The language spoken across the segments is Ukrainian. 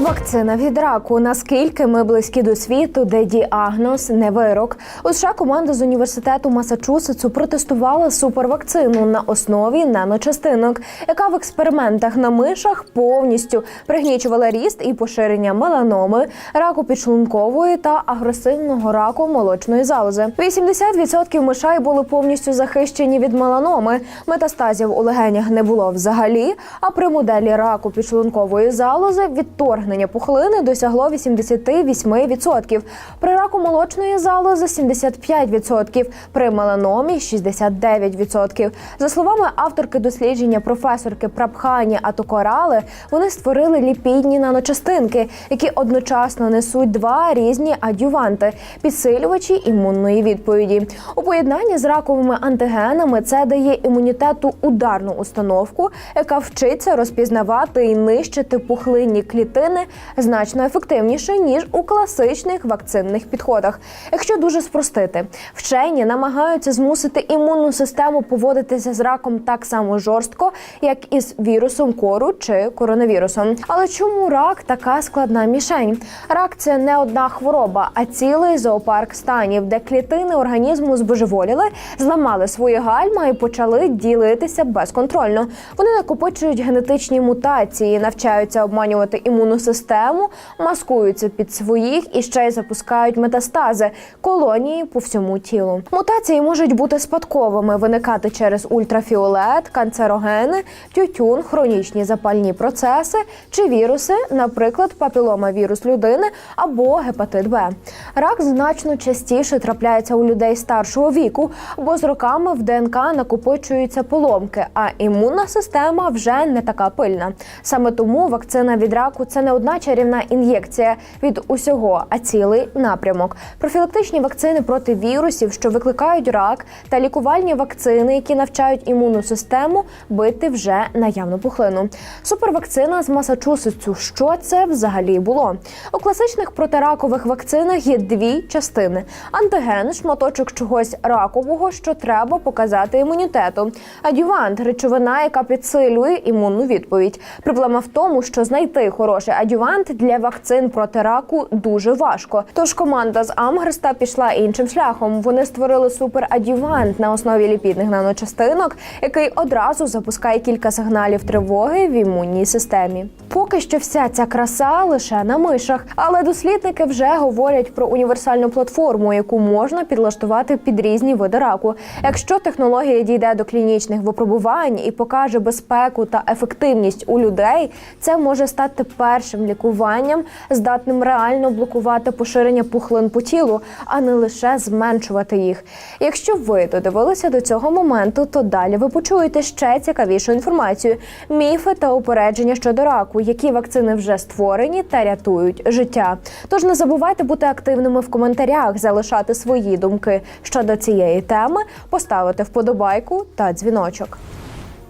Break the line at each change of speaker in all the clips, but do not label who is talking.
Вакцина від раку. Наскільки ми близькі до світу, де діагноз не вирок. У США команда з університету Масачусетсу протестувала супервакцину на основі наночастинок, яка в експериментах на мишах повністю пригнічувала ріст і поширення меланоми, раку підшлункової та агресивного раку молочної залози. 80% мишей були повністю захищені від меланоми. Метастазів у легенях не було взагалі. А при моделі раку підшлункової залози відторгнення пухлини досягло 88%. При раку молочної залози 75%, при меланомі 69%. За словами авторки дослідження професорки Прабхані Атокорали, вони створили ліпідні наночастинки, які одночасно несуть два різні адюванти підсилювачі імунної відповіді. У поєднанні з раковими антигенами це дає імунітету ударну установку, яка вчиться розпізнавати і нищити пухлинні клітини значно ефективніше ніж у класичних вакцинних підходах. Якщо дуже спростити, вчені намагаються змусити імунну систему поводитися з раком так само жорстко, як із вірусом кору чи коронавірусом. Але чому рак така складна мішень? Рак це не одна хвороба, а цілий зоопарк станів, де клітини організму збожеволіли, зламали свої гальма і почали ділитися безконтрольно. Вони накопичують генетичні мутації, навчаються обманювати імунну систему, маскуються під своїх і ще й запускають метастази колонії по всьому тілу. Мутації можуть бути спадковими, виникати через ультрафіолет, канцерогени, тютюн, хронічні запальні процеси чи віруси, наприклад, папіломавірус людини або гепатит Б. Рак значно частіше трапляється у людей старшого віку, бо з роками в ДНК накопичуються поломки, а імунна система вже не така пильна. Саме тому вакцина від раку це не одна чарівна ін'єкція від усього, а цілий напрямок. Профілактичні вакцини проти вірусів, що викликають рак, та лікувальні вакцини, які навчають імунну систему бити вже наявну пухлину. Супервакцина з Масачусетсу. Що це взагалі було? У класичних протиракових вакцинах є дві частини: антиген, шматочок чогось ракового, що треба показати імунітету. Адювант речовина, яка підсилює імунну відповідь. Проблема в тому, що знайти хороший адювант для вакцин проти раку дуже важко. Тож команда з Амгерста пішла іншим шляхом. Вони створили суперадювант на основі ліпідних наночастинок, який одразу запускає кілька сигналів тривоги в імунній системі. Поки що вся ця краса лише на мишах, але дослідники вже говорять про універсальну платформу, яку можна підлаштувати під різні види раку. Якщо технологія дійде до клінічних випробувань і покаже безпеку та ефективність у людей, це може стати першим лікуванням, здатним реально блокувати поширення пухлин по тілу, а не лише зменшувати їх. Якщо ви додивилися до цього моменту, то далі ви почуєте ще цікавішу інформацію: міфи та упередження щодо раку, які вакцини вже створені та рятують життя. Тож не забувайте бути активними в коментарях, залишати свої думки щодо цієї теми, поставити вподобайку та дзвіночок.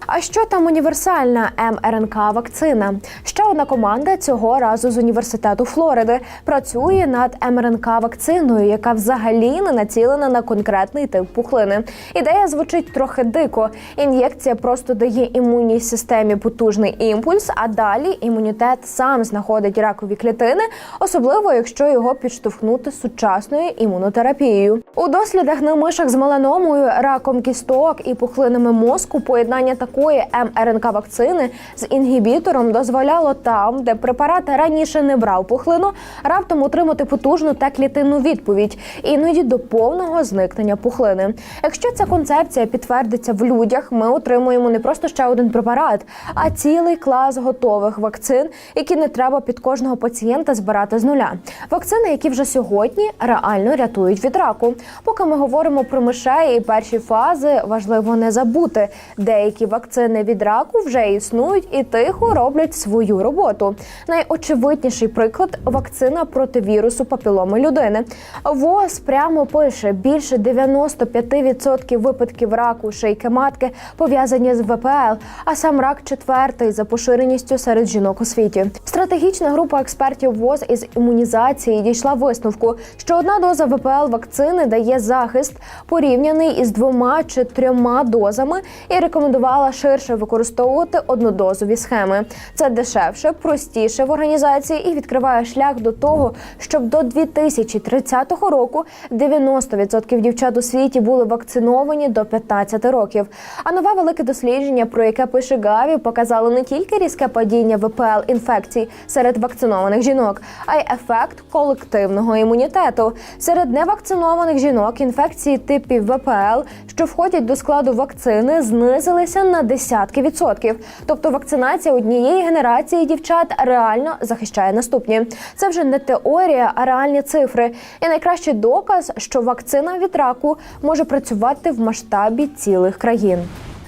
А що там універсальна МРНК вакцина? Ще одна команда цього разу з університету Флориди працює над МРНК вакциною, яка взагалі не націлена на конкретний тип пухлини. Ідея звучить трохи дико. Ін'єкція просто дає імунній системі потужний імпульс, а далі імунітет сам знаходить ракові клітини, особливо якщо його підштовхнути сучасною імунотерапією. У дослідах на мишах з меланомою, раком кісток і пухлинами мозку поєднання такої МРНК вакцини з інгібітором дозволяло там, де препарат раніше не брав пухлину, раптом отримати потужну та клітинну відповідь, іноді до повного зникнення пухлини. Якщо ця концепція підтвердиться в людях, ми отримуємо не просто ще один препарат, а цілий клас готових вакцин, які не треба під кожного пацієнта збирати з нуля. Вакцини, які вже сьогодні реально рятують від раку. Поки ми говоримо про мишей і перші фази, важливо не забути, деякі вакцини від раку вже існують і тихо роблять свою роботу. Найочевидніший приклад вакцина проти вірусу папіломи людини. ВОЗ прямо пише: більше 95% випадків раку шийки матки пов'язані з ВПЛ, а сам рак четвертий за поширеністю серед жінок у світі. Стратегічна група експертів ВОЗ із імунізації дійшла висновку, що одна доза ВПЛ вакцини дає захист порівняний із двома чи трьома дозами, і рекомендувала ширше використовувати однодозові схеми. Це дешевше, простіше в організації і відкриває шлях до того, щоб до 2030 року 90% дівчат у світі були вакциновані до 15 років. А нове велике дослідження, про яке пише Гаві, показало не тільки різке падіння ВПЛ інфекцій серед вакцинованих жінок, а й ефект колективного імунітету. Серед невакцинованих жінок інфекції типів ВПЛ, що входять до складу вакцини, знизилися на десятки відсотків. Тобто вакцинація однієї генерації дівчат реально захищає наступні. Це вже не теорія, а реальні цифри. І найкращий доказ, що вакцина від раку може працювати в масштабі цілих країн.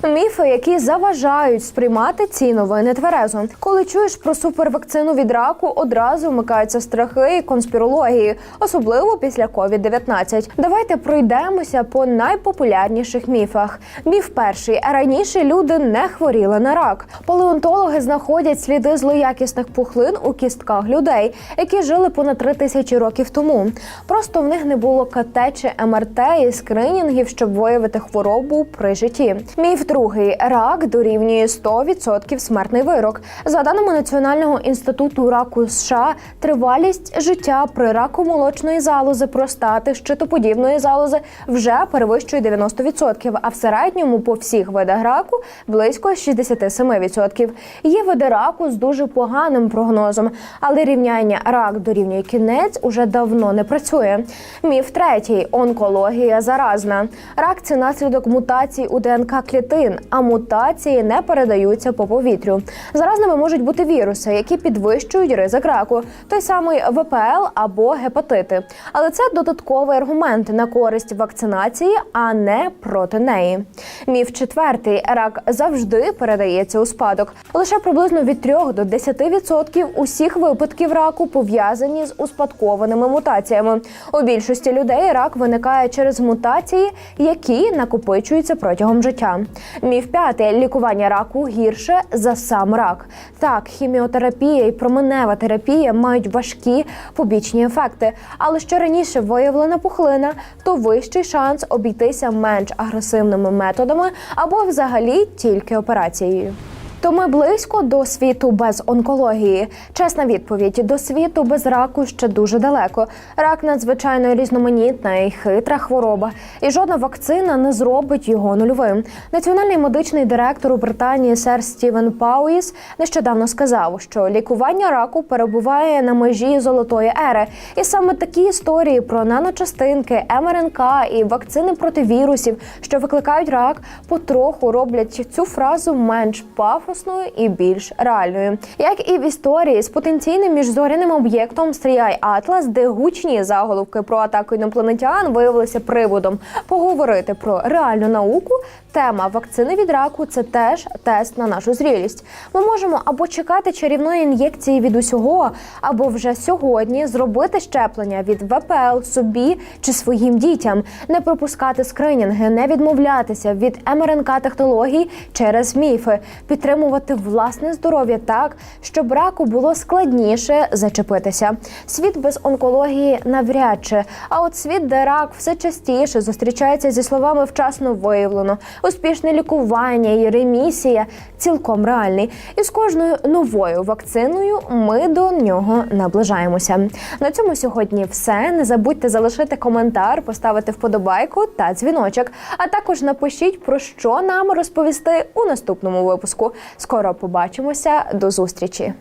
Міфи, які заважають сприймати ці новини тверезо. Коли чуєш про супервакцину від раку, одразу вмикаються страхи і конспірології, особливо після COVID-19. Давайте пройдемося по найпопулярніших міфах. Міф перший раніше люди не хворіли на рак. Палеонтологи знаходять сліди злоякісних пухлин у кістках людей, які жили понад три тисячі років тому. Просто в них не було КТ чи МРТ і скринінгів, щоб виявити хворобу при житті. Міф другий рак дорівнює 100% смертний вирок. За даними Національного інституту раку США, тривалість життя при раку молочної залози, простати, щитоподібної залози вже перевищує 90%, а в середньому по всіх видах раку близько 67%. Є види раку з дуже поганим прогнозом, але рівняння рак дорівнює кінець уже давно не працює. Міф третій онкологія заразна. Рак це наслідок мутацій у ДНК клітин, а мутації не передаються по повітрю. Заразними можуть бути віруси, які підвищують ризик раку, той самий ВПЛ або гепатити. Але це додатковий аргумент на користь вакцинації, а не проти неї. Міф четвертий: рак завжди передається у спадок. Лише приблизно від 3 до 10% усіх випадків раку пов'язані з успадкованими мутаціями. У більшості людей рак виникає через мутації, які накопичуються протягом життя. Міф п'ятий лікування раку гірше за сам рак. Так, хіміотерапія і променева терапія мають важкі побічні ефекти. Але що раніше виявлена пухлина, то вищий шанс обійтися менш агресивними методами або взагалі тільки операцією. То ми близько до світу без онкології. Чесна відповідь: до світу без раку ще дуже далеко. Рак надзвичайно різноманітна і хитра хвороба, і жодна вакцина не зробить його нульовим. Національний медичний директор у Британії сер Стівен Пауїс нещодавно сказав, що лікування раку перебуває на межі золотої ери, і саме такі історії про наночастинки, МРНК і вакцини проти вірусів, що викликають рак, потроху роблять цю фразу менш пафосною і більш реальною, як і в історії з потенційним міжзоряним об'єктом Стріай Атлас, де гучні заголовки про атаку інопланетян виявилися приводом поговорити про реальну науку. Тема вакцини від раку це теж тест на нашу зрілість. Ми можемо або чекати чарівної ін'єкції від усього, або вже сьогодні зробити щеплення від ВПЛ собі чи своїм дітям, не пропускати скринінги, не відмовлятися від МРНК технологій через міфи, підтримувати власне здоров'я так, щоб раку було складніше зачепитися. Світ без онкології навряд чи. А от світ, де рак все частіше зустрічається зі словами вчасно виявлено, успішне лікування і ремісія цілком реальний. І з кожною новою вакциною ми до нього наближаємося. На цьому сьогодні все. Не забудьте залишити коментар, поставити вподобайку та дзвіночок. А також напишіть про що нам розповісти у наступному випуску. Скоро побачимося. До зустрічі.